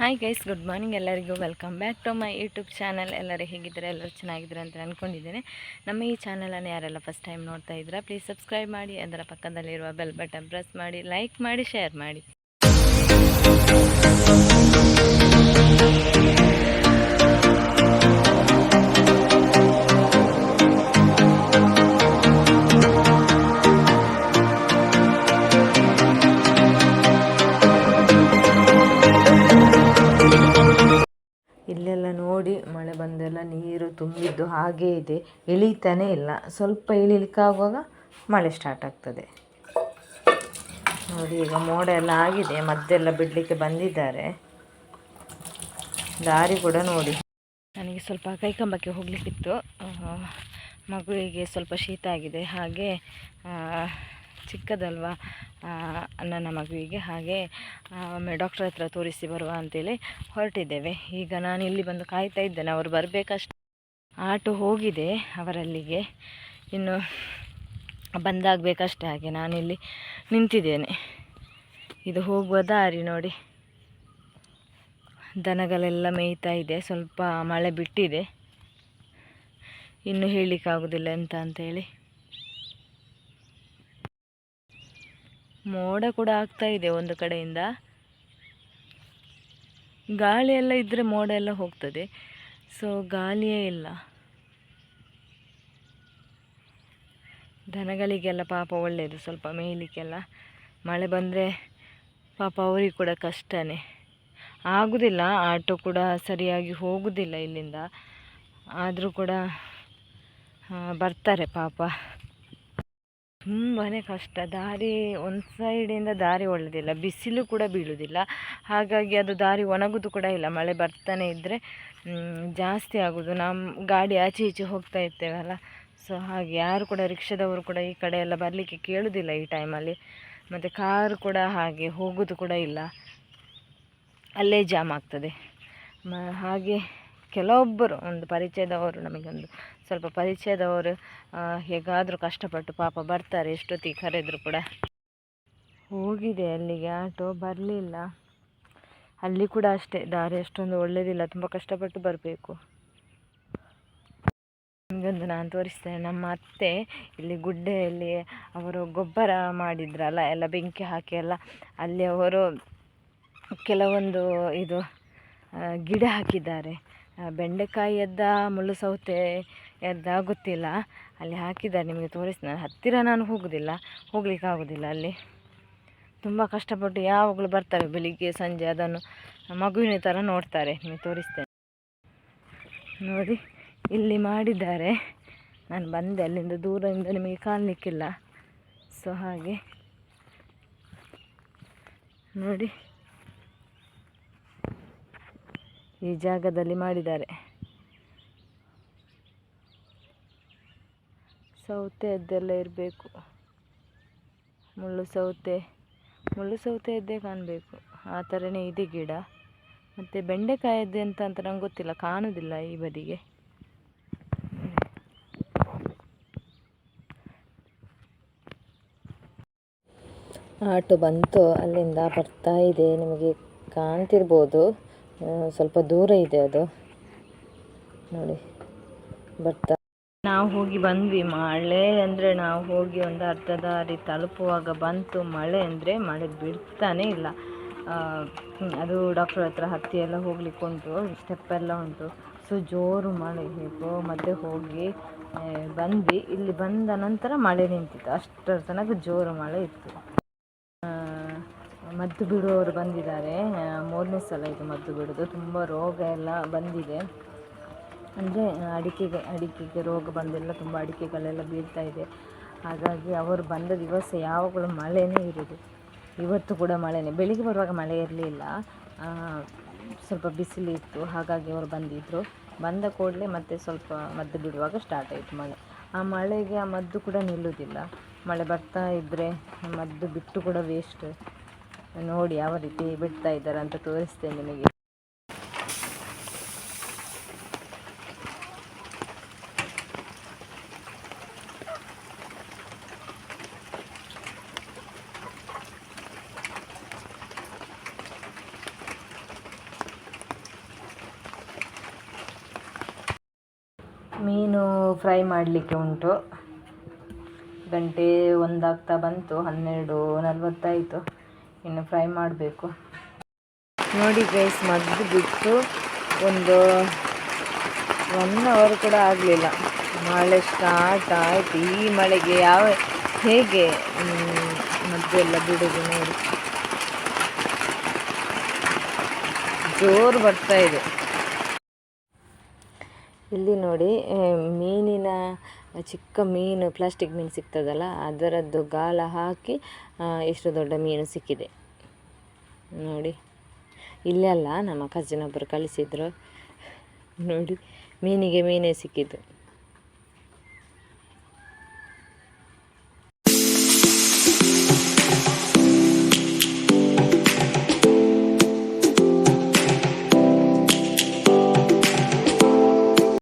Hi guys good morning ಎಲ್ಲರಿಗೂ. Welcome back to my YouTube channel ಎಲ್ಲರೂ ಹೇಗಿದ್ದಾರೆ? ಎಲ್ಲರೂ ಚೆನ್ನಾಗಿದ್ದಾರೆ ಅಂತ ಅಂದ್ಕೊಂಡಿದ್ದೇನೆ ನಮ್ಮ ಈ ಚಾನಲನ್ನು ಯಾರೆಲ್ಲ ಫಸ್ಟ್ ಟೈಮ್ ನೋಡ್ತಾ ಇದ್ದೀರಾ ಪ್ಲೀಸ್ ಸಬ್ಸ್ಕ್ರೈಬ್ ಮಾಡಿ, ಅದರ ಪಕ್ಕದಲ್ಲಿರುವ ಬೆಲ್ ಬಟನ್ ಪ್ರೆಸ್ ಮಾಡಿ ಲೈಕ್ ಮಾಡಿ ಶೇರ್ ಮಾಡಿ. ಬಂದೆಲ್ಲ ನೀರು ತುಂಬಿದ್ದು ಹಾಗೇ ಇದೆ. ಇಳೀತಾನೇ ಇಲ್ಲ. ಸ್ವಲ್ಪ ಇಳಿಲಿಕ್ಕಾಗುವಾಗ ಮಳೆ ಸ್ಟಾರ್ಟ್ ಆಗ್ತದೆ. ನೋಡಿ, ಈಗ ಮೋಡ ಎಲ್ಲ ಆಗಿದೆ. ಮದ್ದೆಲ್ಲ ಬಿಡಲಿಕ್ಕೆ ಬಂದಿದ್ದಾರೆ. ದಾರಿ ಕೂಡ ನೋಡಿ. ನನಗೆ ಸ್ವಲ್ಪ ಕೈಕಂಬಕ್ಕೆ ಹೋಗಲಿಕ್ಕಿತ್ತು. ಮಗುವಿಗೆ ಸ್ವಲ್ಪ ಶೀತ ಆಗಿದೆ. ಹಾಗೆ ಚಿಕ್ಕದಲ್ವಾ? ನನ್ನ ಮಗುವಿಗೆ ಹಾಗೆ ಒಮ್ಮೆ ಡಾಕ್ಟ್ರ್ ಹತ್ರ ತೋರಿಸಿ ಬರುವ ಅಂತೇಳಿ ಹೊರಟಿದ್ದೇವೆ. ಈಗ ನಾನು ಇಲ್ಲಿ ಬಂದು ಕಾಯ್ತಾ ಇದ್ದೇನೆ. ಅವರು ಬರಬೇಕಷ್ಟು ಆಟೋ ಹೋಗಿದೆ ಅವರಲ್ಲಿಗೆ. ಇನ್ನು ಬಂದಾಗಬೇಕಷ್ಟೇ ಹಾಗೆ ನಾನಿಲ್ಲಿ ನಿಂತಿದ್ದೇನೆ. ಇದು ಹೋಗುವ ದಾರಿ ನೋಡಿ. ದನಗಳೆಲ್ಲ ಮೇಯ್ತಾ ಇದೆ. ಸ್ವಲ್ಪ ಮಳೆ ಬಿಟ್ಟಿದೆ. ಇನ್ನು ಹೇಳಲಿಕ್ಕಾಗೋದಿಲ್ಲ ಎಂತ ಅಂತೇಳಿ. ಮೋಡ ಕೂಡ ಆಗ್ತಾ ಇದೆ ಒಂದು ಕಡೆಯಿಂದ. ಗಾಳಿ ಎಲ್ಲ ಇದ್ದರೆ ಮೋಡ ಎಲ್ಲ ಹೋಗ್ತದೆ. ಸೊ ಗಾಳಿಯೇ ಇಲ್ಲ. ದನಗಳಿಗೆಲ್ಲ ಪಾಪ ಒಳ್ಳೆಯದು ಸ್ವಲ್ಪ ಮೇಯಲಿಕ್ಕೆಲ್ಲ. ಮಳೆ ಬಂದರೆ ಪಾಪ ಅವರಿಗೆ ಕೂಡ ಕಷ್ಟನೇ. ಆಗುವುದಿಲ್ಲ ಆಟೋ ಕೂಡ ಸರಿಯಾಗಿ ಹೋಗುವುದಿಲ್ಲ ಇಲ್ಲಿಂದ. ಆದರೂ ಕೂಡ ಬರ್ತಾರೆ ಪಾಪ. ತುಂಬಾ ಕಷ್ಟ. ದಾರಿ ಒಂದು ಸೈಡಿಂದ ದಾರಿ ಒಳ್ಳೆದಿಲ್ಲ, ಬಿಸಿಲು ಕೂಡ ಬೀಳುವುದಿಲ್ಲ ಹಾಗಾಗಿ ಅದು ದಾರಿ ಒಣಗೋದು ಕೂಡ ಇಲ್ಲ, ಮಳೆ ಬರ್ತಾನೆ ಇದ್ದರೆ ಜಾಸ್ತಿ ಆಗೋದು. ನಮ್ಮ ಗಾಡಿ ಆಚೆ ಈಚೆ ಹೋಗ್ತಾ ಇರ್ತೇವಲ್ಲ ಸೊ ಹಾಗೆ ಯಾರು ಕೂಡ ರಿಕ್ಷಾದವರು ಕೂಡ ಈ ಕಡೆ ಎಲ್ಲ ಬರಲಿಕ್ಕೆ ಕೇಳೋದಿಲ್ಲ ಈ ಟೈಮಲ್ಲಿ ಮತ್ತು ಕಾರು ಕೂಡ ಹಾಗೆ ಹೋಗೋದು ಕೂಡ ಇಲ್ಲ. ಅಲ್ಲೇ ಜಾಮ್ ಆಗ್ತದೆ. ಮ, ಹಾಗೆ ಕೆಲವೊಬ್ಬರು ಒಂದು ಪರಿಚಯದವರು ನಮಗೊಂದು ಸ್ವಲ್ಪ ಪರಿಚಯದವರು ಹೇಗಾದರೂ ಕಷ್ಟಪಟ್ಟು ಪಾಪ ಬರ್ತಾರೆ, ಎಷ್ಟೊತ್ತಿಗೆ ಕರೆದರೂ ಕೂಡ. ಹೋಗಿದೆ ಅಲ್ಲಿಗೆ, ಆಟೋ ಬರಲಿಲ್ಲ. ಅಲ್ಲಿ ಕೂಡ ಅಷ್ಟೇ, ದಾರಿ ಅಷ್ಟೊಂದು ಒಳ್ಳೆಯದಿಲ್ಲ ತುಂಬ ಕಷ್ಟಪಟ್ಟು ಬರಬೇಕು. ನಿಮಗೊಂದು ನಾನು ತೋರಿಸ್ತೇನೆ, ನಮ್ಮ ಅತ್ತೆ ಇಲ್ಲಿ ಗುಡ್ಡೆಯಲ್ಲಿ ಅವರು ಗೊಬ್ಬರ ಮಾಡಿದ್ರಲ್ಲ, ಎಲ್ಲ ಬೆಂಕಿ ಹಾಕಿ ಎಲ್ಲ, ಅಲ್ಲಿ ಅವರು ಕೆಲವೊಂದು ಇದು ಗಿಡ ಹಾಕಿದ್ದಾರೆ. ಬೆಂಡೆಕಾಯಿಯದ್ದ ಮುಳ್ಳು ಸೌತೆ ಎದ್ದ ಗೊತ್ತಿಲ್ಲ. ಅಲ್ಲಿ ಹಾಕಿದ್ದಾರೆ, ನಿಮಗೆ ತೋರಿಸ್ತೀನಿ. ನಾನು ಹತ್ತಿರ ನಾನು ಹೋಗೋದಿಲ್ಲ ಹೋಗ್ಲಿಕ್ಕೆ ಆಗೋದಿಲ್ಲ ಅಲ್ಲಿ. ತುಂಬ ಕಷ್ಟಪಟ್ಟು ಯಾವಾಗಲೂ ಬರ್ತಾರೆ ಬೆಳಿಗ್ಗೆ, ಸಂಜೆ, ಅದನ್ನು ಮಗುವಿನ ಥರ ನೋಡ್ತಾರೆ. ನಿಮಗೆ ತೋರಿಸ್ತೇನೆ. ನೋಡಿ, ಇಲ್ಲಿ ಮಾಡಿದ್ದಾರೆ. ನಾನು ಬಂದೆ ಅಲ್ಲಿಂದ, ದೂರದಿಂದ ನಿಮಗೆ ಕಾಣಲಿಕ್ಕಿಲ್ಲ. ಸೊ ಹಾಗೆ. ನೋಡಿ. ಈ ಜಾಗದಲ್ಲಿ ಮಾಡಿದ್ದಾರೆ. ಸೌತೆಯದ್ದೆಲ್ಲ ಇರಬೇಕು. ಮುಳ್ಳು ಸೌತೆ, ಮುಳ್ಳು ಸೌತೆಯದ್ದೇ ಕಾಣಬೇಕು. ಆ ಥರನೇ ಇದೆ ಗಿಡ. ಮತ್ತು ಬೆಂಡೆಕಾಯದ್ದು ಎಂತ ಅಂತ ನಂಗೆ ಗೊತ್ತಿಲ್ಲ, ಕಾಣೋದಿಲ್ಲ ಈ ಬದಿಗೆ. ಆಟೋ ಬಂತು, ಅಲ್ಲಿಂದ ಬರ್ತಾ ಇದೆ. ನಿಮಗೆ ಕಾಣ್ತಿರ್ಬೋದು. ಸ್ವಲ್ಪ ದೂರ ಇದೆ ಅದು. ನೋಡಿ, ಬರ್ತಾ. ನಾವು ಹೋಗಿ ಬಂದ್ವಿ. ಮಳೆ ಅಂದರೆ ನಾವು ಹೋಗಿ ಒಂದು ಅರ್ಧ ದಾರಿ ತಲುಪುವಾಗ ಬಂತು ಮಳೆ ಅಂದರೆ ಮಳೆ ಬಿಡ್ತಾನೆ ಇಲ್ಲ. ಅದು ಡಾಕ್ಟರ್ ಹತ್ರ ಹತ್ತಿ ಎಲ್ಲ ಹೋಗ್ಲಿಕ್ಕೆ ಉಂಟು. ಸ್ಟೆಪ್ ಎಲ್ಲ ಉಂಟು. ಸೊ ಜೋರು ಮಳೆ ಹೇಗೋ ಮತ್ತೆ ಹೋಗಿ ಬಂದ್ವಿ. ಇಲ್ಲಿ ಬಂದ ನಂತರ ಮಳೆ ನಿಂತಿತ್ತು. ಅಷ್ಟರ ತನಕ ಜೋರು ಮಳೆ ಇತ್ತು. ಮದ್ದು ಬಿಡುವವರು ಬಂದಿದ್ದಾರೆ. ಮೂರನೇ ಸಲ ಇದು ಮದ್ದು ಬಿಡೋದು. ತುಂಬ ರೋಗ ಎಲ್ಲ ಬಂದಿದೆ. ಅಂದರೆ ಅಡಿಕೆಗೆ ಅಡಿಕೆಗೆ ರೋಗ ಬಂದೆಲ್ಲ ತುಂಬ ಅಡಿಕೆಗಳೆಲ್ಲ ಬೀಳ್ತಾ ಇದೆ. ಹಾಗಾಗಿ ಅವರು ಬಂದ ದಿವಸ ಯಾವಾಗಲೂ ಮಳೆನೇ ಇರೋದು ಇವತ್ತು ಕೂಡ ಮಳೆನೇ. ಬೆಳಿಗ್ಗೆ ಬರುವಾಗ ಮಳೆ ಇರಲಿಲ್ಲ. ಸ್ವಲ್ಪ ಬಿಸಿಲಿತ್ತು ಹಾಗಾಗಿ ಅವರು ಬಂದಿದ್ದರು ಬಂದ ಕೂಡಲೇ ಮತ್ತೆ ಸ್ವಲ್ಪ ಮದ್ದು ಬಿಡುವಾಗ ಸ್ಟಾರ್ಟ್ ಆಯಿತು ಮಳೆ. ಆ ಮಳೆಗೆ ಆ ಮದ್ದು ಕೂಡ ನಿಲ್ಲುವುದಿಲ್ಲ. ಮಳೆ ಬರ್ತಾ ಇದ್ದರೆ ಮದ್ದು ಬಿಟ್ಟು ಕೂಡ ವೇಸ್ಟ್ ನೋಡಿ ಯಾವ ರೀತಿ ಬಿಡ್ತಾ ಇದ್ದಾರೆ ಅಂತ ತೋರಿಸ್ತೇನೆ ನಿಮಗೆ. ಮೀನು ಫ್ರೈ ಮಾಡಲಿಕ್ಕೆ ಉಂಟು. ಗಂಟೆ ಒಂದಾಗ್ತಾ ಬಂತು, ಹನ್ನೆರಡು ನಲ್ವತ್ತಾಯಿತು ಇನ್ನು ಫ್ರೈ ಮಾಡಬೇಕು. ನೋಡಿ ಗೈಸ್ ಮದ್ದು ಬಿಟ್ಟು ಒಂದು ಒನ್ ಅವರ್ ಕೂಡ ಆಗಲಿಲ್ಲ. ಮಳೆ ಸ್ಟಾರ್ಟ್ ಆಯಿತು. ಈ ಮಳೆಗೆ ಯಾವ, ಹೇಗೆ ಮದ್ದು ಎಲ್ಲ ಬಿಡೋದು ನೋಡಿ. ಜೋರು ಬರ್ತಾ ಇದೆ. ಇಲ್ಲಿ ನೋಡಿ ಮೀನಿನ ಚಿಕ್ಕ ಮೀನು ಪ್ಲಾಸ್ಟಿಕ್ ಮೀನು ಸಿಗ್ತದಲ್ಲ, ಅದರದ್ದು ಗಾಳ ಹಾಕಿ ಎಷ್ಟು ದೊಡ್ಡ ಮೀನು ಸಿಕ್ಕಿದೆ. ನೋಡಿ. ಇಲ್ಲೆಲ್ಲ ನಮ್ಮ ಕಸಿನ್ ಒಬ್ಬರು ಕಳಿಸಿದ್ರು. ನೋಡಿ, ಮೀನಿಗೆ ಮೀನೇ ಸಿಕ್ಕಿದ್ದು.